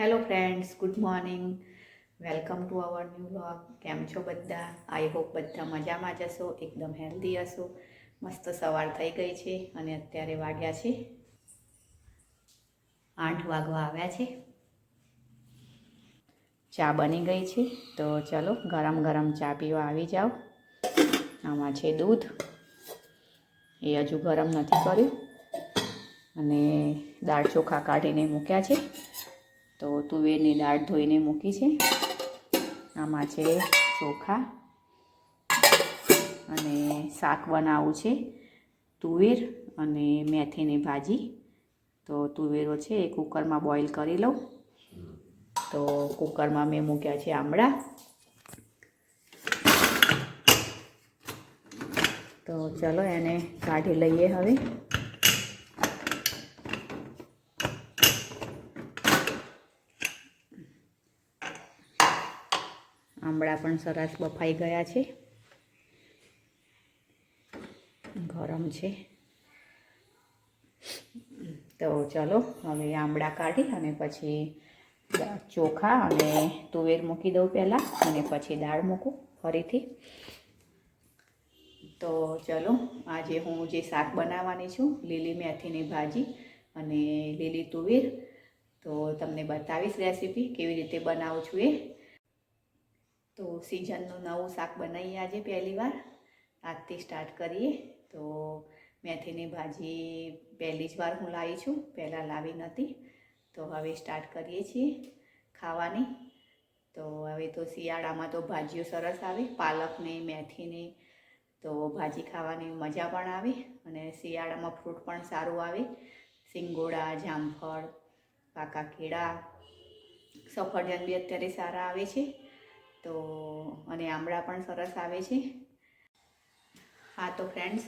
Hello friends good morning welcome to our new blog કેમ છો બધા? આઈ હોપ બધા મજામાં જ હશો, એકદમ હેલ્ધી હશો. મસ્ત સવાર થઈ ગઈ છે અને અત્યારે વાગ્યા છે આઠ વાગવા આવ્યા છે. ચા બની ગઈ છે, તો ચલો ગરમ ગરમ ચા પીવા આવી જાઓ. આમાં છે દૂધ. એ હજુ ગરમ નથી કર્યું. અને દાળ ચોખા કાઢીને મૂક્યા છે. તો તુવેરની દાળ ધોઈને મૂકી છે. આમાં છે ચોખા અને શાક બનાવવું છે. તુવેર અને મેથીની ભાજી. તો તુવેરો છે એ કુકરમાં બોઇલ કરી લઉં. તો કુકરમાં મેં મૂક્યા છે આમળા. તો ચલો એને કાઢી લઈએ હવે. આમળા પણ સરસ બફાઈ ગયા છે. ગરમ છે. તો ચલો, હવે આંબળા કાઢી અને પછી ચોખા અને તુવેર મૂકી દઉં પહેલાં અને પછી દાળ મૂકું ફરીથી. તો ચલો, આજે હું જે શાક બનાવવાની છું, લીલી મેથીની ભાજી અને લીલી તુવેર, તો તમને બતાવીશ રેસીપી કેવી રીતે બનાવું છું એ. તો સિઝનનું નવું શાક બનાવીએ આજે પહેલી વાર. આજથી સ્ટાર્ટ કરીએ. તો મેથીની ભાજી પહેલી જ વાર હું લાવી છું. પહેલાં લાવી નહોતી. તો હવે સ્ટાર્ટ કરીએ છીએ ખાવાની. તો હવે તો શિયાળામાં તો ભાજીઓ સરસ આવે. પાલકની, મેથીની તો ભાજી ખાવાની મજા પણ આવે અને શિયાળામાં ફ્રૂટ પણ સારું આવે. સિંગોડા, જામફળ, પાકા કેળા. સફરજન બી અત્યારે સારા આવે છે. તો અને આમળા પણ સરસ આવે છે. હા, તો ફ્રેન્ડ્સ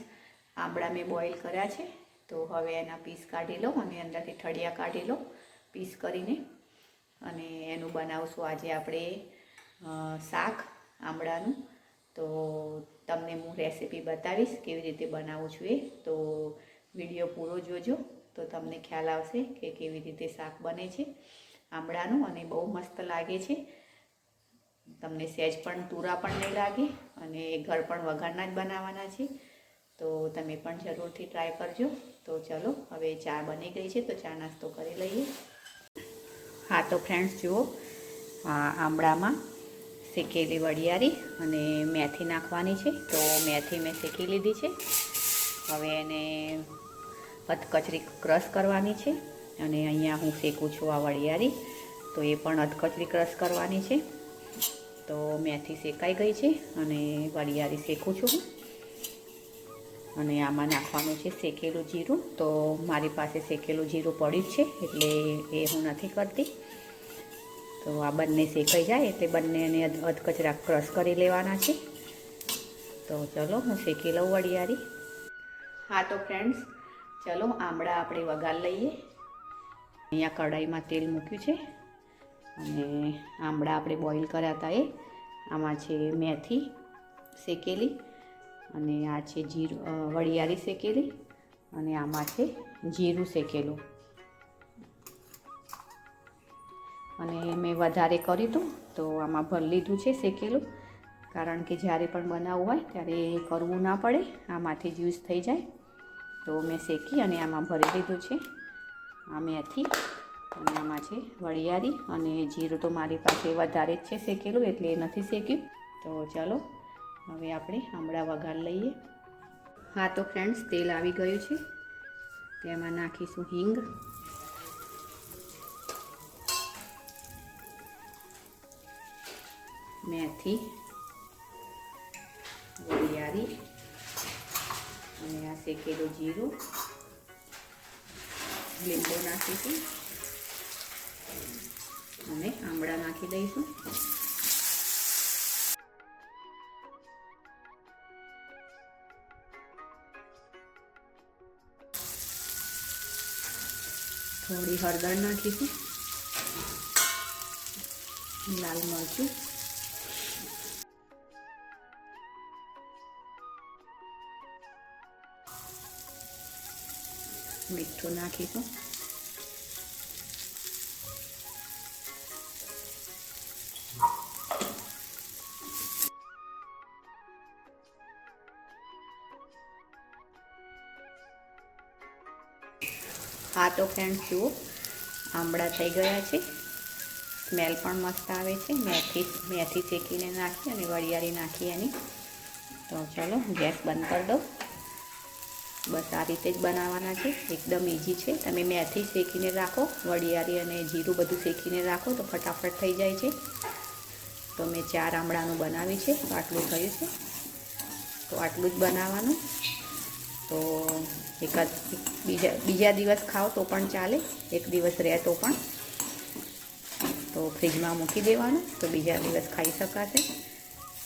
આમળા મેં બોઇલ કર્યા છે. તો હવે એના પીસ કાઢી લો અને અંદરથી ઠળિયા કાઢી લો પીસ કરીને. અને એનું બનાવશું આજે આપણે શાક આમળાનું. તો તમને હું રેસીપી બતાવીશ કેવી રીતે બનાવું છું એ. તો વીડિયો પૂરો જોજો. તો તમને ખ્યાલ આવશે કે કેવી રીતે શાક બને છે આમળાનું અને બહુ મસ્ત લાગે છે. તમને સહેજ પણ તુરા પણ નહીં લાગે અને ઘર પણ વઘારના જ બનાવવાના છે. તો તમે પણ જરૂરથી ટ્રાય કરજો. તો ચલો, હવે ચા બની ગઈ છે, તો ચા નાસ્તો કરી લઈએ. હા, તો ફ્રેન્ડ્સ જુઓ, આ આમળામાં શેકેલી વડિયારી અને મેથી નાખવાની છે. તો મેથી મેં શેકી લીધી છે. હવે એને અધકચરી ક્રશ કરવાની છે. અને અહીંયા હું શેકું છું આ વડિયારી. તો એ પણ અધકચરી ક્રશ કરવાની છે. તો મેથી શેકાઈ ગઈ છે અને વરિયાળી શેકું છું અને આમાં નાખવાનું છે શેકેલું જીરું. તો મારી પાસે શેકેલું જીરું પડ્યું છે એટલે એ હું નથી કરતી. તો આ બંને શેકાઈ જાય એટલે બંનેને અધકચરા ક્રશ કરી લેવાના છે. તો ચલો હું શેકી લઉં વડિયાળી હા તો ફ્રેન્ડ્સ, ચલો આમળા આપણે વઘાર લઈએ. અહીંયા કઢાઈમાં તેલ મૂક્યું છે. અને આમળા આપણે બોઇલ કર્યા હતા એ. આમાં છે મેથી શેકેલી અને આ છે જીરું વડિયાળી શેકેલી અને આમાં છે જીરું શેકેલું. અને મેં વધારે કર્યું હતું તો આમાં ભરી લીધું છે શેકેલું. કારણ કે જ્યારે પણ બનાવવું હોય ત્યારે કરવું ના પડે, આમાંથી જ્યુસ થઈ જાય. તો મેં શેકી અને આમાં ભરી લીધું છે આ મેથી. આમાં છે, વળિયારી અને જીરું તો મારી પાસે વધારે જ છે શેકેલું એટલે એ નથી શેક્યું. તો ચાલો, હવે આપણે આમળા વઘાર લઈએ. હા તો ફ્રેન્ડ્સ તેલ આવી ગયું છે. તેમાં નાખીશું હિંગ. મેથી. વરિયાળી અને આ શેકેલું જીરું. લીંબુ નાખીશું. અને આમળા નાખી દઈશું. થોડી હળદર નાખીશું. લાલ મરચું. મીઠું નાખીશું. તો ફ્રેન્ડ્સ જુઓ. આંબળા થઈ ગયા છે. સ્મેલ પણ મસ્ત આવે છે. મેથી મેથી શેકીને નાખી અને વરિયાળી નાખી એની. તો ચલો, ગેસ બંધ કરી દો બસ આ રીતે જ બનાવવાના છે. એકદમ ઇઝી છે. તમે મેથી શેકીને રાખો, વરિયાળી અને જીરું બધું શેકીને રાખો તો ફટાફટ થઈ જાય છે. તો મેં ચાર આમળાનું બનાવ્યું છે. આટલું થયું છે. તો આટલું જ બનાવવાનું. તો એકાદ બીજા બીજા દિવસ ખાઓ તો પણ ચાલે. એક દિવસ રહે તો પણ. તો ફ્રીજમાં મૂકી દેવાનું, તો બીજા દિવસ ખાઈ શકાશે.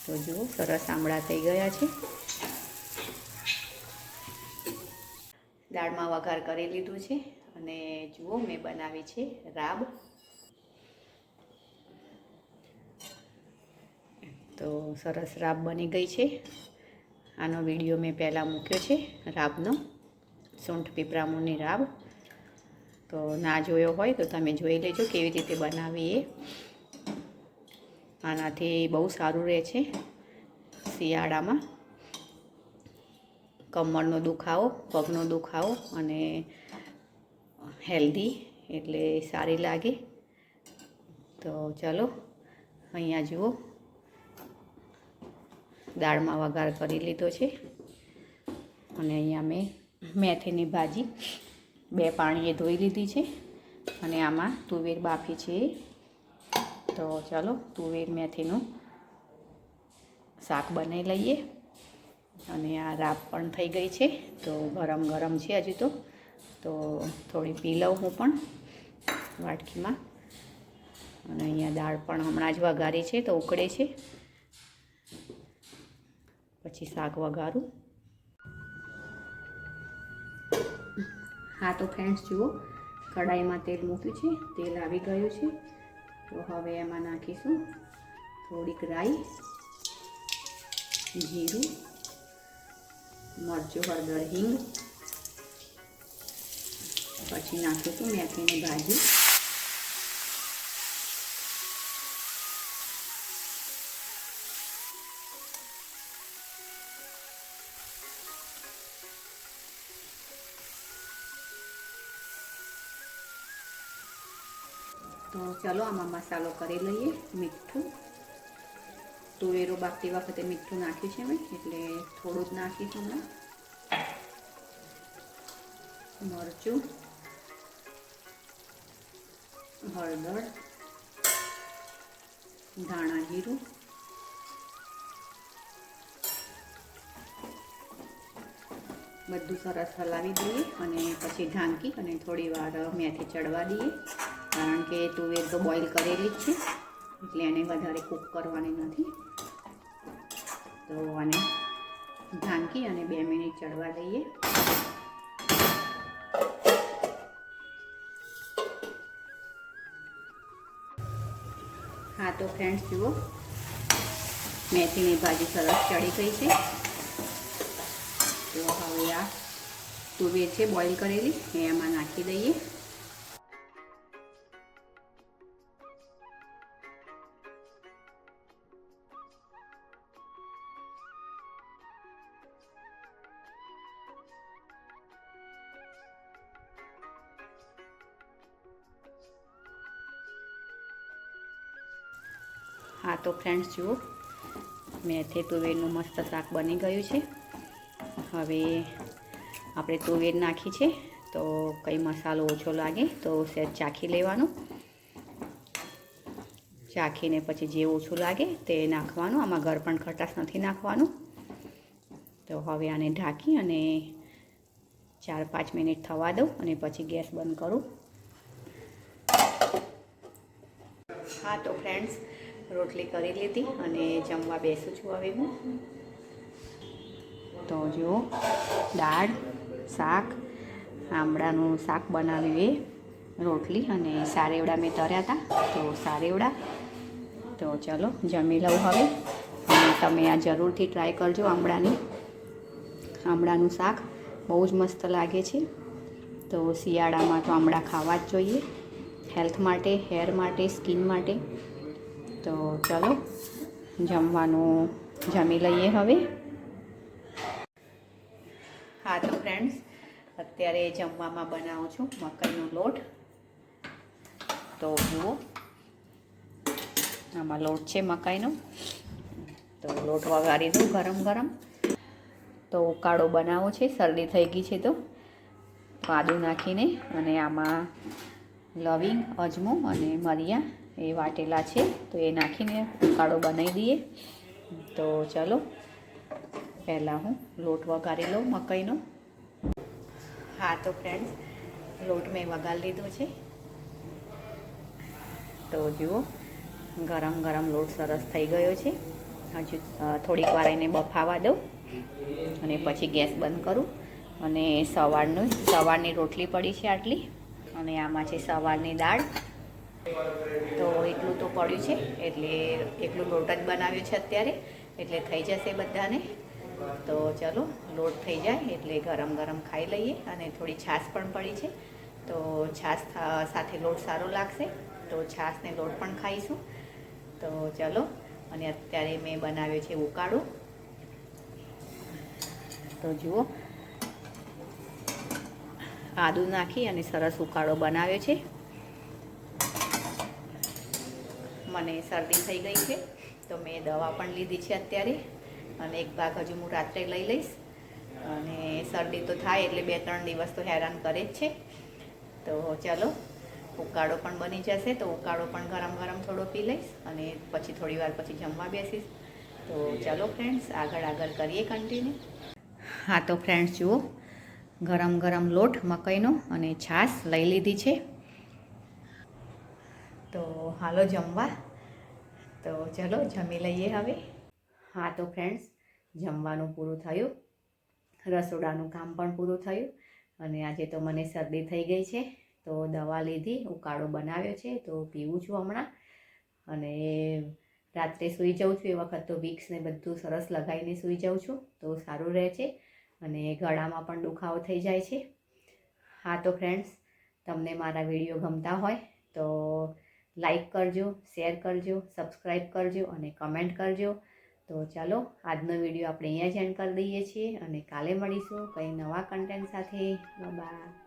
તો જુઓ, સરસ આમળા થઈ ગયા છે. દાળમાં વઘાર કરી લીધું છે અને જુઓ, મેં બનાવી છે રાબ. તો સરસ રાબ બની ગઈ છે. આનો વીડિયો મેં પહેલાં મૂક્યો છે, રાબનો, સૂંઠ પીપરામૂળની રાબ. તો ના જોયો હોય તો તમે જોઈ લેજો કેવી રીતે બનાવી એ આનાથી બહુ સારું રહે છે શિયાળામાં. કમરનો દુખાવો, પગનો દુખાવો અને હેલ્ધી એટલે સારી લાગે. તો ચલો, અહીંયા જુઓ. દાળમાં વઘાર કરી લીધો છે. અને અહીંયા મેં મેથીની ભાજી બે પાણીએ ધોઈ લીધી છે. અને આમાં તુવેર બાફી છે. તો ચાલો તુવેર મેથીનું શાક બનાવી લઈએ. અને આ રાબ પણ થઈ ગઈ છે. તો ગરમ ગરમ છે હજુ તો. તો થોડી પી લઉં હું પણ વાટકીમાં. અને અહીંયા દાળ પણ હમણાં જ વઘારી છે તો ઉકળે છે. પછી શાક વઘારું. હા, તો ફ્રેન્ડ્સ જુઓ, કઢાઈમાં તેલ મૂક્યું છે, તેલ આવી ગયું છે. તો હવે એમાં નાખીશું થોડીક રાઈ જીરું, મરચું, હળદર, હિંગ, પછી નાખીશું મેથીની ભાજી. તો ચાલો આમાં મસાલો કરી લઈએ મીઠું. તુવેરો બાફતી વખતે મીઠું નાખ્યું છે મેં, એટલે થોડું જ નાખીશું હમણાં. મરચું, હળદર, ધાણા જીરું, બધું સરસ હલાવી દઈએ અને પછી ઢાંકી અને થોડી વાર મેથી ચડવા દઈએ. કારણ કે તુવેર તો બોઇલ કરેલી જ છે, એટલે એને વધારે કૂક કરવાની નથી. તો આને ઢાંકી અને બે મિનિટ ચડવા દઈએ. હા, તો ફ્રેન્ડ્સ જુઓ. મેથીની ભાજી સરસ ચડી ગઈ છે. તો હવે આ તુવેર છે બોઇલ કરેલી. એ એમાં નાખી દઈએ. હા તો ફ્રેન્ડ્સ જુઓ. મેથે તુવેરનું મસ્ત શાક બની ગયું છે. હવે આપણે તુવેર નાખી છે, તો કંઈ મસાલો ઓછો લાગે તો સહેજ ચાખી લેવાનું. ચાખીને પછી જે ઓછું લાગે તે નાખવાનું, આમાં ઘર પણ ખટાશ નથી નાખવાનું. તો હવે આને ઢાંકી અને ચાર પાંચ મિનિટ થવા દઉં અને પછી ગેસ બંધ કરું હા તો ફ્રેન્ડ્સ રોટલી કરી લીધી અને જમવા બેસું છું હવે હું. તો જો દાળ, શાક, આમળાનું શાક બનાવ્યું એ રોટલી અને સારેવડા મેં તર્યા હતા તો સારેવડા. તો ચલો, જમી લઉં હવે. અને તમે આ જરૂરથી ટ્રાય કરજો આમળાની. આમળાનું શાક બહુ જ મસ્ત લાગે છે. તો શિયાળામાં તો આમળા ખાવા જ જોઈએ. હેલ્થ માટે હેર માટે સ્કિન માટે. તો ચાલો, જમવાનું જમી લઈએ હવે. હા, તો ફ્રેન્ડ્સ અત્યારે જમવામાં બનાવું છું મકાઈનો લોટ. તો જુઓ, આમાં લોટ છે મકાઈનો. તો લોટ વઘારી દઉં ગરમ ગરમ. તો ઉકાળો બનાવવો છે, શરદી થઈ ગઈ છે તો. આદું નાખીને અને આમાં લવિંગ, અજમો અને મરિયા એ વાટેલા છે, તો એ નાખીને ઉકાળો બનાવી દઈએ. તો ચાલો, પહેલાં હું લોટ વઘારી લઉં મકાઈનો. હા, તો ફ્રેન્ડ્સ લોટ મેં વઘારી લીધો છે. તો જુઓ, ગરમ ગરમ લોટ સરસ થઈ ગયો છે. હજુ થોડીક વાર એને બફાવા દઉં અને પછી ગેસ બંધ કરું. અને સવારનું સવારની રોટલી પડી છે આટલી. અને આમાં છે સવારની દાળ. તો એટલું તો પડ્યું છે, એટલે એટલું લોટ જ બનાવ્યું છે અત્યારે, એટલે થઈ જશે બધાને. તો ચલો, લોટ થઈ જાય, એટલે ગરમ ગરમ ખાઈ લઈએ, અને થોડી છાશ પણ પડી છે. તો છાશ સાથે લોટ સારો લાગશે, તો છાશને લોટ પણ ખાઈશું. તો ચલો, અને અત્યારે મેં બનાવ્યો છે ઉકાળો. તો જુઓ. આદું નાખી અને સરસ ઉકાળો બનાવ્યો છે. મને શરદી થઈ ગઈ છે, તો મેં દવા પણ લીધી છે અત્યારે અને એક ભાગ હજુ હું રાત્રે લઈ લઈશ. અને શરદી તો થાય એટલે બે ત્રણ દિવસ તો હેરાન કરે જ છે. તો ચાલો, ઉકાળો પણ બની જશે, તો ઉકાળો પણ ગરમ ગરમ થોડો પી લઈશ અને પછી થોડી વાર પછી જમવા બેસીશ. તો ચાલો ફ્રેન્ડ્સ, આગળ આગળ કરીએ કન્ટિન્યુ હા તો ફ્રેન્ડ્સ, જુઓ, ગરમ ગરમ લોટ, મકાઈનો અને છાશ લઈ લીધી છે. તો હાલો જમવા. તો ચલો જમી લઈએ હવે. હા, તો ફ્રેન્ડ્સ જમવાનું પૂરું થયું. રસોડાનું કામ પણ પૂરું થયું. અને આજે તો મને શરદી થઈ ગઈ છે, તો દવા લીધી, ઉકાળો બનાવ્યો છે, તો પીવું છું હમણાં. અને રાત્રે સૂઈ જાઉં છું, એ વખત તો વિક્સને બધું સરસ લગાવીને સૂઈ જાઉં છું, તો સારું રહે છે. અને ગળામાં પણ દુખાવો થઈ જાય છે. હા, તો ફ્રેન્ડ્સ તમને મારા વીડિયો ગમતા હોય, તો લાઈક કરજો, શેર કરજો સબસ્ક્રાઈબ કરજો અને કમેન્ટ કરજો. તો ચાલો, આજનો વીડિયો આપણે અહીંયા જ એન્ડ કરી દઈએ છીએ અને કાલે મળીશું કંઈ નવા કન્ટેન્ટ સાથે. બાય